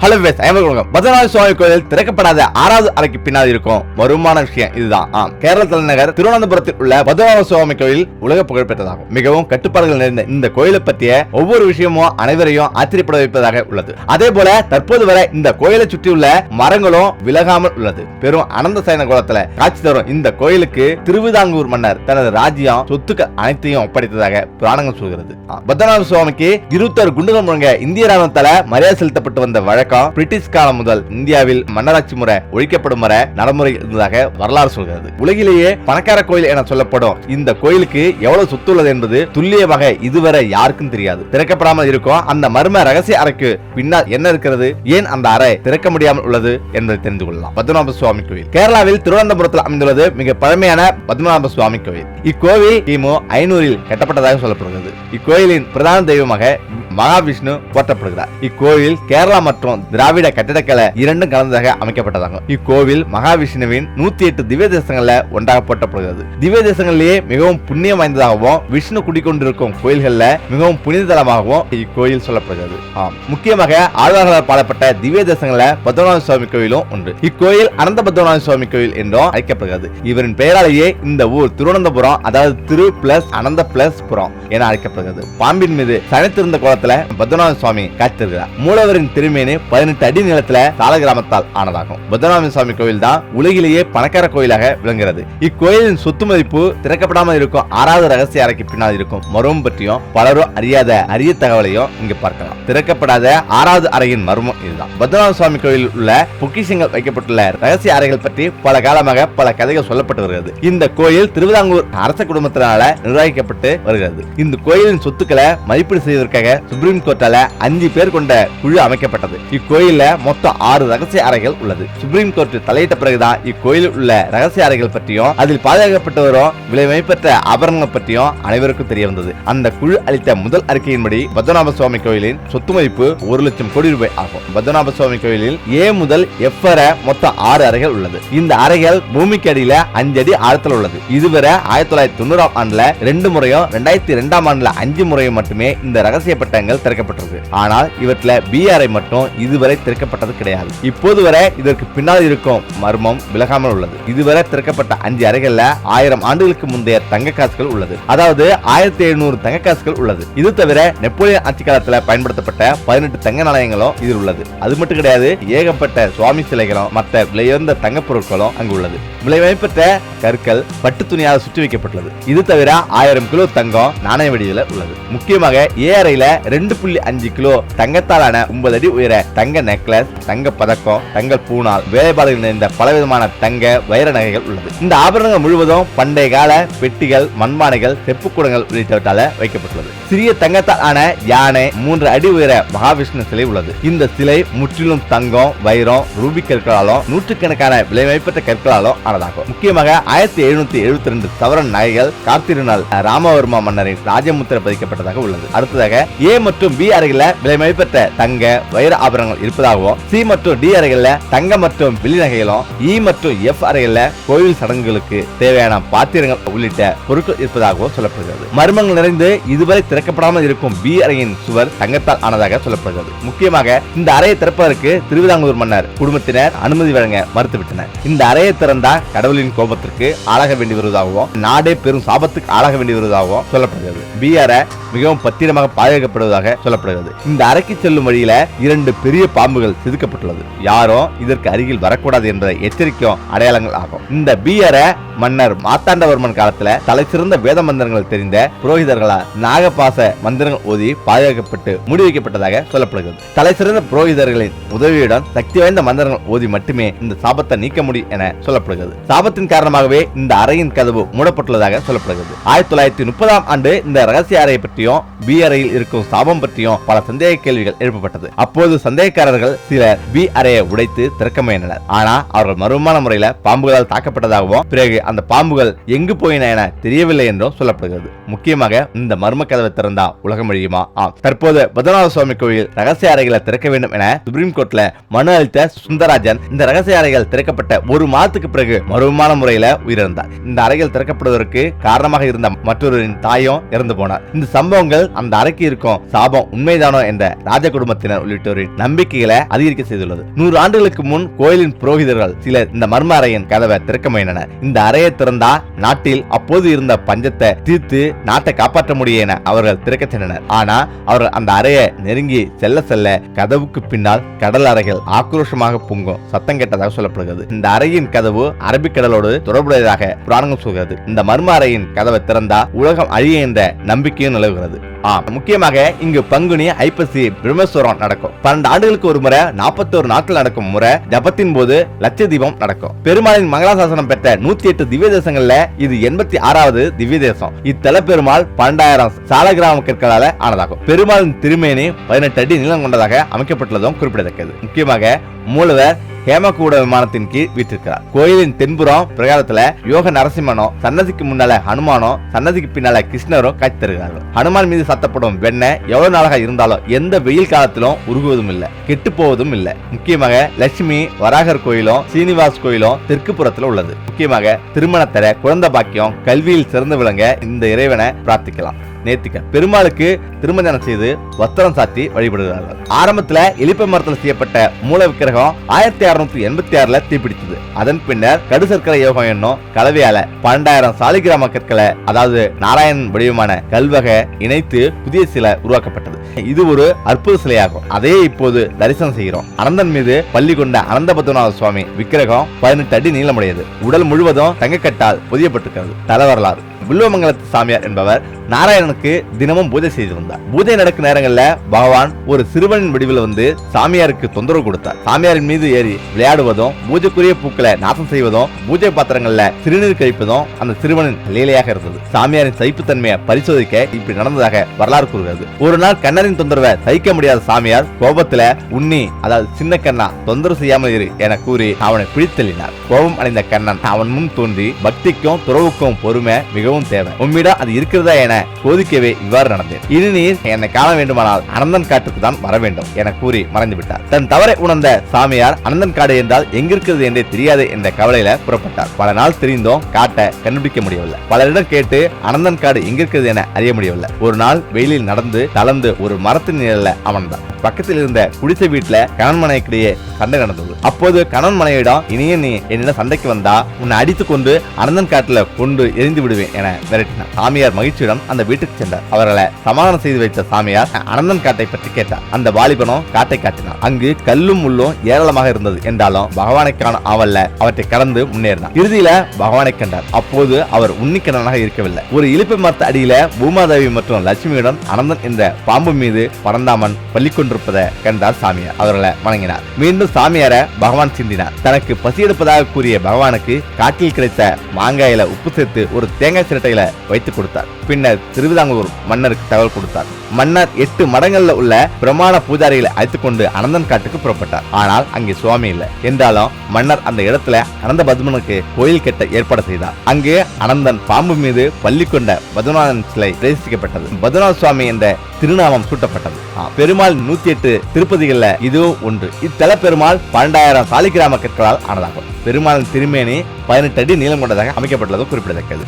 Hello base ஐம்பது பத்ரநாத சுவாமி கோயில் திறக்கப்படாத ஆறாவது அறைக்கு பின்னால் இருக்கும் வருமான விஷயம் இதுதான். ஆம் கேரள தலைநகர் திருவனந்தபுரத்தில் உள்ள பத்ரநாத சுவாமி கோயில் உலக புகழ் பெற்றதாகும். மிகவும் கட்டுப்பாடுகள் நிறைந்த இந்த கோயிலை பற்றிய ஒவ்வொரு விஷயமும் அனைவரையும் ஆச்சரியப்பட வைப்பதாக உள்ளது. அதே போல தற்போது வரை இந்த கோயிலை சுற்றியுள்ள மரங்களும் விலகாமல் உள்ளது. பெரும் அனந்த சயன குலத்துல காட்சி தரும் இந்த கோயிலுக்கு திருவிதாங்கூர் மன்னர் தனது ராஜ்யம் சொத்துக்கள் அனைத்தையும் ஒப்படைத்ததாக புராணங்கள் சொல்கிறது. பத்ரநாத சுவாமிக்கு இருபத்தாறு குண்டுகள் முழங்க இந்திய ராணுவத்தால மரியாதை செலுத்தப்பட்டு வந்த வழக்கம் பிரிட்டிஷ் காலம் முதல் இந்தியாவில் மன்னராட்சி முறை ஒழிக்கப்படும் வரை நடைமுறை இருந்ததாக வரலாறு சொல்கிறது. உலகிலேயே பணக்கார கோயில் என சொல்லப்படும் இந்த கோயிலுக்கு எவ்வளவு சொத்து உள்ளது என்பது துல்லியமாக இதுவரை யாருக்கும் தெரியாது. திறக்கப்படாமல் இருக்கும் அந்த மர்ம ரகசிய அறைக்கு பின்னால் என்ன இருக்கிறது? ஏன் அந்த அறை திறக்க முடியாமல் உள்ளது என்பதை தெரிந்து கொள்ளலாம். பத்மநாப சுவாமி கோயில். கேரளாவில் திருவனந்தபுரத்தில் அமைந்துள்ளது மிக பழமையான பத்மநாப சுவாமி கோயில். இக்கோவில் கிமு ஐநூறில் கட்டப்பட்டதாக சொல்லப்படுகிறது. இக்கோயிலின் பிரதான தெய்வமாக மகாவிஷ்ணு போற்றப்படுகிறார். இக்கோவில் கேரளா மற்றும் திராவிட கட்டிடக்கலை இரண்டும் கலந்ததாக அமைக்கப்பட்டதாகும். இக்கோவில் மகாவிஷ்ணுவின் நூத்தி எட்டு திவ்ய தேசங்கள்ல ஒன்றாக போற்றப்படுகிறது. திவ்ய தேசங்களிலேயே மிகவும் புண்ணியம் வாய்ந்ததாகவும் விஷ்ணு குடிக்கொண்டிருக்கும் கோயில்கள்ல மிகவும் புனித தலமாகவும் இக்கோயில் சொல்லப்படுகிறது. ஆம் முக்கியமாக ஆழ்வார்களால் பாடப்பட்ட திவ்ய தேசங்கள்ல பத்மநாத சுவாமி கோயிலும் ஒன்று இக்கோயில் அனந்த பத்மநாத சுவாமி கோயில் என்றும் அழைக்கப்படுகிறது. இவரின் பெயராலேயே இந்த ஊர் திருவனந்தபுரம் அதாவது திரு பிளஸ் அனந்த பிளஸ் புறம் என அழைக்கப்படுகிறது. பாம்பின் மீது சனித்திருந்த கோலத்துல பத்மநாத சுவாமி காட்சி மூலவரின் திருமேனி பதினெட்டு அடி நிலத்துல சால கிராமத்தால் ஆனதாகும். பத்மநாத சுவாமி கோயில் தான் உலகிலேயே பணக்கார கோயிலாக விளங்குகிறது. இக்கோயிலின் சொத்து மதிப்பு திறக்கப்படாமல் இருக்கும். ஆறாவது ரகசிய அறைக்கு பின்னால் இருக்கும். மர்மம் பற்றியும் பலரும் அறியாத அரிய தகவலையும் இங்கு பார்க்கலாம். திறக்கப்படாத ஆறாவது அறையின் மர்மம் இதுதான். பத்மநாத சுவாமி கோயில் உள்ள பொக்கிஷங்கள் வைக்கப்பட்டுள்ள ரகசிய அறைகள் பற்றி பல காலமாக பல கதைகள் சொல்லப்பட்டு வருகிறது. இந்த கோயில் திருவிதாங்கூர் அரச குடும்பத்தினால நிர்வகிக்கப்பட்டு வருகிறது. இந்த கோயிலின் சொத்துக்களை மதிப்பீடு செய்வதற்காக சுப்ரீம் கோர்ட்டால அஞ்சு பேர் கொண்ட குழு அமைக்கப்பட்டது. இக்கோயில்ல மொத்தம் ஆறு ரகசிய அறைகள் உள்ளது. சுப்ரீம் கோர்ட் தலையிட்ட பிறகுதான் இக்கோயிலில் உள்ள ரகசிய அறைகள் பற்றியும் அதில் பாதுகாக்கப்பட்டு வரும் விலை பெற்ற ஆபரணங்கள் பற்றியும் அனைவருக்கும் தெரிய வந்தது. அந்த குழு அளித்த முதல் அறிக்கையின்படி பத்மநாப சுவாமி கோயிலின் சொத்து மதிப்பு ஒரு லட்சம் கோடி ரூபாய் ஆகும். பத்மநாப சுவாமி கோயிலில் ஏ முதல் எஃப் வரை மொத்தம் ஆறு அறைகள் உள்ளது. இந்த அறைகள் பூமிக்கு அடியில அஞ்சு அடி ஆழத்தில் உள்ளது. இதுவரை ஆயிரத்தி தொள்ளாயிரத்தி தொண்ணூறாம் ஆண்டுல ரெண்டு முறையும் ரெண்டாயிரத்தி ரெண்டாம் ஆண்டுல அஞ்சு முறையும் மட்டுமே இந்த ரகசியப்பட்ட சட்டங்கள் திறக்கப்பட்டிருக்கு. ஆனால் இவற்றில பிஆர்ஐ மட்டும் இதுவரை திறக்கப்பட்டது கிடையாது. இப்போது வரை இதற்கு பின்னால் இருக்கும் மர்மம் விலகாமல் உள்ளது. இதுவரை திறக்கப்பட்ட அஞ்சு அறைகள்ல ஆயிரம் ஆண்டுகளுக்கு முந்தைய தங்க காசுகள் உள்ளது. அதாவது ஆயிரத்தி எழுநூறு தங்க காசுகள் உள்ளது. இது தவிர நெப்போலியன் ஆட்சி காலத்தில் பயன்படுத்தப்பட்ட பதினெட்டு தங்க நாணயங்களும் இதில் உள்ளது. அது மட்டும் கிடையாது ஏகப்பட்ட சுவாமி சிலைகளும் மற்ற விலையுயர்ந்த தங்க பொருட்களும் அங்கு உள்ளது. விலைமைப்பட்ட கற்கள் பட்டு துணியால் சுற்றி வைக்கப்பட்டுள்ளது. இது தவிர ஆயிரம் கிலோ தங்கம் நாணய வடிவில் உள்ளது. முக்கியமாக ஏ அறையில ரெண்டு புள்ளி அஞ்சு கிலோ தங்கத்தாலான ஒன்பது அடி உயர தங்க நெக்லஸ் தங்க பதக்கம் தங்க பூனால் வேலைப்பாடுகள் நிறைந்த பலவிதமான தங்க வைர நகைகள் உள்ளது. இந்த ஆபரணங்கள் முழுவதும் பண்டைய கால பெட்டிகள் மண்பானைகள் செப்புக்கூடங்கள் உள்ளிட்டவற்றால வைக்கப்பட்டுள்ளது. சிறிய தங்கத்தால் ஆன யானை மூன்று அடி உயர மகாவிஷ்ணு சிலை உள்ளது. இந்த சிலை முற்றிலும் தங்கம் வைரம் ரூபி கற்களாலும் நூற்றுக்கணக்கான விலைமதிப்பற்ற கற்களாலும் ஆனதாகும். முக்கியமாக ஆயிரத்தி எழுநூத்தி எழுபத்தி ரெண்டு சவரன் நகைகள் கார்த்திருநாள் ராமவர்மா மன்னரின் ராஜமுத்திர பதிக்கப்பட்டதாக உள்ளது. அடுத்ததாக ஏ மற்றும் பி அறைகளில் விலைமதிப்பற்ற தங்க வைர ஆபரணங்கள் இருப்பதாகவும் சி மற்றும் டி அறைகளில் தங்க மற்றும் வெள்ளி நகைகளும் இ மற்றும் எஃப் அறைகளில் கோயில் சடங்குகளுக்கு தேவையான பாத்திரங்கள் உள்ளிட்ட பொருட்கள் இருப்பதாகவும் சொல்லப்படுகிறது. மர்மங்கள் நிறைந்து இதுவரை திறக்கப்படாமல் இருக்கும் பி அறையின் சுவர் தங்கத்தால் ஆனதாக சொல்லப்படுகிறது. முக்கியமாக இந்த அறையை திறப்பதற்கு திருவிதாங்கூர் மன்னர் குடும்பத்தினர் அனுமதி வழங்க மறுத்துவிட்டனர். இந்த அறையை திறந்தா கடவுளின் கோபத்திற்கு ஆளாக வேண்டி வருவதாகவும் நாடே பெரும் சாபத்துக்கு ஆளாக வேண்டி வருவதாகவும் சொல்லப்படுகிறது. பி அறை மிகவும் பத்திரமாக செய்யப்படுவதாக சொல்லப்படுகிறது. இந்த அறைக்கு செல்லும் வழியில இரண்டு பெரிய பாம்புகள் செதுக்கப்பட்டுள்ளது. யாரும் இதற்கு அருகில் வரக்கூடாது என்பதை எச்சரிக்கும் அடையாளங்கள் ஆகும். இந்த பி மன்னர் மாத்தாண்டவர்மன் காலத்துல தலை சிறந்த வேத மந்திரங்கள் தெரிந்த புரோகிதர்களால் நாகபாச மந்திரங்கள் ஓதி பாதுகாக்கப்பட்டு மூடி வைக்கப்பட்டதாக சொல்லப்படுகிறது. தலை சிறந்த புரோகிதர்களின் உதவியுடன் சக்தி வாய்ந்த மந்திரங்கள் ஓதி மட்டுமே இந்த சாபத்தை நீக்க முடியும் என சொல்லப்படுகிறது. சாபத்தின் காரணமாகவே இந்த அறையின் கதவு மூடப்பட்டுள்ளதாக சொல்லப்படுகிறது. ஆயிரத்தி தொள்ளாயிரத்தி முப்பதாம் ஆண்டு இந்த ரகசிய அறையை பற்றியும் பி அறையில் இருக்கும் சாபம் பற்றியும் பல சந்தேக கேள்விகள் எழுப்பப்பட்டது. அப்போது சந்தேகக்காரர்கள் சிலர் பி அறையை உடைத்து திறக்க முயன்றனர் ஆனா அவர்கள் மர்மமான முறையில பாம்புகளால் தாக்கப்பட்டதாகவும் பிறகு அந்த பாம்புகள் எங்கு போயின என தெரியவில்லை என்றும் சொல்லப்படுகிறது. முக்கியமாக இந்த மர்ம கதவை திறந்தா உலகம் அழியுமா? ஆம். தற்போது பத்ரநாத சுவாமி கோயில் ரகசிய அறைகளை திறக்க வேண்டும் என சுப்ரீம் கோர்ட்ல மனு அளித்த சுந்தரராஜன் இந்த ரகசிய அறைகள் திறக்கப்பட்ட ஒரு மாதத்துக்கு பிறகு மர்மமான முறையில உயிரிழந்தார். இந்த அறைகள் திறக்கப்படுவதற்கு காரணமாக இருந்த மற்றொருவரின் தாயும் இறந்து போனார். இந்த சம்பவங்கள் அந்த அறைக்கு இருக்கும் சாபம் உண்மைதானோ என்ற ராஜ குடும்பத்தினர் உள்ளிட்டோரின் நம்பிக்கைகளை அதிகரிக்க செய்துள்ளது. நூறு ஆண்டுகளுக்கு முன் கோயிலின் புரோகிதர்கள் சிலர் இந்த மர்ம அறையின் கதவை திறக்க முயன்றனர் இந்த அறையை திறந்தா நாட்டில் அப்போது இருந்த பஞ்சத்தை தீர்த்து நாட்டை காப்பாற்ற முடியும் என அவர்கள் திறக்க சென்றனர் ஆனா அவர்கள் அந்த அறையை நெருங்கி செல்ல செல்ல கதவுக்கு பின்னால் கடல் அறைகள் ஆக்ரோஷமாக பொங்கும் சத்தம் கேட்டதாக சொல்லப்படுகிறது. இந்த அறையின் கதவு அரபிக்கடலோடு தொடர்புடையதாக புராணங்கள் சொல்கிறது. இந்த மர்ம அறையின் கதவை திறந்தா உலகம் அழிய என்ற நம்பிக்கையும் நிலவுகிறது. ஆம். முக்கியமாக இங்கு பங்குனி ஐப்பசி பிரம்மேஸ்வரம் நடக்கும். பன்னெண்டு ஆண்டுகளுக்கு ஒரு முறை நாற்பத்தோரு நாட்கள் நடக்கும் முறை ஜபத்தின் போது லட்ச தீபம் நடக்கும். பெருமாளின் மங்களாசாசனம் பெற்ற நூத்தி எட்டு திவ்ய தேசங்கள்ல இது எண்பத்தி ஆறாவது திவ்ய தேசம். இத்தல பெருமாள் பன்னெண்டாயிரம் சாலகிராம கற்களால ஆனதாகும். பெருமாளின் திருமேனி பதினெட்டு அடி நீளம் கொண்டதாக அமைக்கப்பட்டுள்ளதும் குறிப்பிடத்தக்கது. முக்கியமாக மூலவர் ஹேமகூட விமானத்தின் கீழ் வீற்றிருக்கிறார். கோயிலின் தென்புறம் பிரகாரத்துல யோக நரசிம்மனும் சன்னதிக்கு முன்னால ஹனுமானும் சன்னதிக்கு பின்னால கிருஷ்ணரும் காட்சி தருகிறார்கள். ஹனுமான் மீது சத்தப்படும் வெண்ணெய் எவ்வளவு நாளாக இருந்தாலும் எந்த வெயில் காலத்திலும் உருகுவதும் இல்லை கெட்டு போவதும் இல்லை. முக்கியமாக லட்சுமி வராகர் கோயிலும் சீனிவாஸ் கோயிலும் தெற்கு புறத்துல உள்ளது. முக்கியமாக திருமணத்தர குழந்தை பாக்கியம் கல்வியில் சிறந்து விளங்க இந்த இறைவனை பிரார்த்திக்கலாம். நேர்த்திக்க. பெருமாளுக்கு திருமஞ்சனம் செய்து வஸ்திரம் சாத்தி வழிபடுகிறார்கள். ஆரம்பத்துல எலிப்ப மரத்தில் செய்யப்பட்ட மூல விக்கிரகம் ஆயிரத்தி அறுநூத்தி எண்பத்தி ஆறுல தீப்பிடித்தது. அதன் பின்னர் கடு சர்க்கரை யோகம் என்னும் கலவையால பன்னெண்டாயிரம் சாலிகிராம கற்களை அதாவது நாராயணன் வடிவமான கல்வகை இணைத்து புதிய சிலை உருவாக்கப்பட்டது. இது ஒரு அற்புத சிலையாகும். அதே இப்போது தரிசனம் செய்கிறோம். அனந்தன் மீது பள்ளி கொண்ட அனந்த பத்மநாத சுவாமி விக்கிரகம் பதினெட்டு அடி நீளமுடையது. உடல் முழுவதும் தங்கக்கட்டால் பொதியப்பட்டிருக்கிறது. தல வரலாறு. வில்லுவமங்கலத்து சாமியார் என்பவர் நாராயணனுக்கு தினமும் பூஜை செய்து வந்தார் பூஜை நடக்கும் நேரங்களில் பகவான் ஒரு சிறுவனின் வடிவில் வந்து சாமியாருக்கு தொந்தரவு கொடுத்தார். சாமியாரின் மீது ஏறி விளையாடுவதும் பூஜைக்குரிய பூக்களை நாசம் செய்வதும் பூஜை பாத்திரங்கள்ல சிறுநீர் கழிப்பதும் அந்த சிறுவனின் லீலையாக இருந்தது. சாமியாரின் சகிப்புத்தன்மையை பரிசோதிக்க இப்படி நடந்ததாக வரலாறு கூறுகிறது. ஒரு நாள் கண்ணரின் தொந்தரவை சகிக்க முடியாத சாமியார் கோபத்துல உன்னி அதாவது சின்ன கண்ணா தொந்தரவு செய்யாமல் இரு என கூறி அவனை பிடித்தள்ளினார். கோபம் அடைந்த கண்ணன் அவன் முன் தோன்றி பக்திக்கும் துறவுக்கும் பொறுமை மிகவும் தேவை. உம்மிடம் அது இருக்கிறதா என கோதிக்கவே இவ்வாறு நடந்தேன். இனி நீர் என்னை காண வேண்டுமானால் அனந்தன் காட்டுக்கு தான் வர வேண்டும் என கூறி மறைந்து விட்டார். தன் தவறை உணர்ந்த சாமியார் அனந்தன் காடு என்றால் எங்கிருக்கிறது என்றே தெரியாது என்ற கவலையில புறப்பட்டார். பல நாள் தெரிந்தும் காட்டை கண்டுபிடிக்க முடியவில்லை. பலரிடம் கேட்டு அனந்தன் காடு எங்கிருக்கிறது என அறிய முடியவில்லை. ஒரு நாள் வெயிலில் நடந்து தளர்ந்து ஒரு மரத்தின் நிழல்ல அமர்ந்தான். பக்கத்தில் இருந்த குடிசை வீட்டுல கணவன் மனைக்கிடையே சண்டை நடந்தது. அப்போது கணவன் மனைவியிடம் இனிய நீ என்னிடம் சண்டைக்கு வந்தா உன்னை அடித்துக் கொண்டு அனந்தன் காட்டுல கொண்டு எரிந்து விடுவேன் என மிரட்டினார் சாமியார் மகிழ்ச்சியுடன் அந்த வீட்டுக்கு சென்றார். அவர்களை சமாதானம் செய்து வைத்த சாமியார் அனந்தன் காட்டை பற்றி கேட்டார். அந்த வாலிபனும் காட்டை காட்டினார். அங்கு கல்லும் முள்ளும் ஏராளமாக இருந்தது. என்றாலும் பகவானைக்கான ஆவல்ல அவற்றை கடந்து முன்னேறினார். இறுதியில பகவானை கண்டார். அப்போது அவர் உன்னிக்கணனாக இருக்கவில்லை. ஒரு இழுப்பு மரத்த அடியில பூமாதேவி மற்றும் லட்சுமியுடன் அனந்தன் என்ற பாம்பு மீது பரந்தாமன் பள்ளி கொண்டிருப்பதை கண்டார் சாமியார். அவர்களை வணங்கினார். மீண்டும் சாமியார பகவான் சிந்தினார். தனக்கு பசி எடுப்பதாக கூறிய பகவானுக்கு காட்டில் கிடைத்த மாங்காயில உப்பு சேர்த்து ஒரு தேங்காய் சிரட்டையில வைத்து கொடுத்தார். பின்னர் திருவிதாங்கூர் மன்னருக்கு தகவல் கொடுத்தார். மன்னர் எட்டு மடங்கள்ல உள்ள பிரமாண பூஜாரிகளை அழைத்துக் கொண்டு அனந்தன் காட்டுக்கு புறப்பட்டார். ஆனால் அங்கே சுவாமி இல்லை. என்றாலும் மன்னர் அந்த இடத்துல அனந்த பத்மனுக்கு கோயில் கட்ட ஏற்பாடு செய்தார். அங்கே அனந்தன் பாம்பு மீது பள்ளி கொண்ட பத்மநாதன் சிலை பிரதிஷ்டிக்கப்பட்டது. பத்மநாத சுவாமி என்ற திருநாமம் சூட்டப்பட்டது. ஆ, பெருமாள் நூத்தி எட்டு திருப்பதிகள்ல இதுவும் ஒன்று. இத்தல பெருமாள் பன்னெண்டாயிரம் சாலிகிராம கற்களால் ஆனதாகும். பெருமாளின் திருமேனி பதினெட்டு அடி நீளம் கொண்டதாக அமைக்கப்பட்டுள்ளது குறிப்பிடத்தக்கது.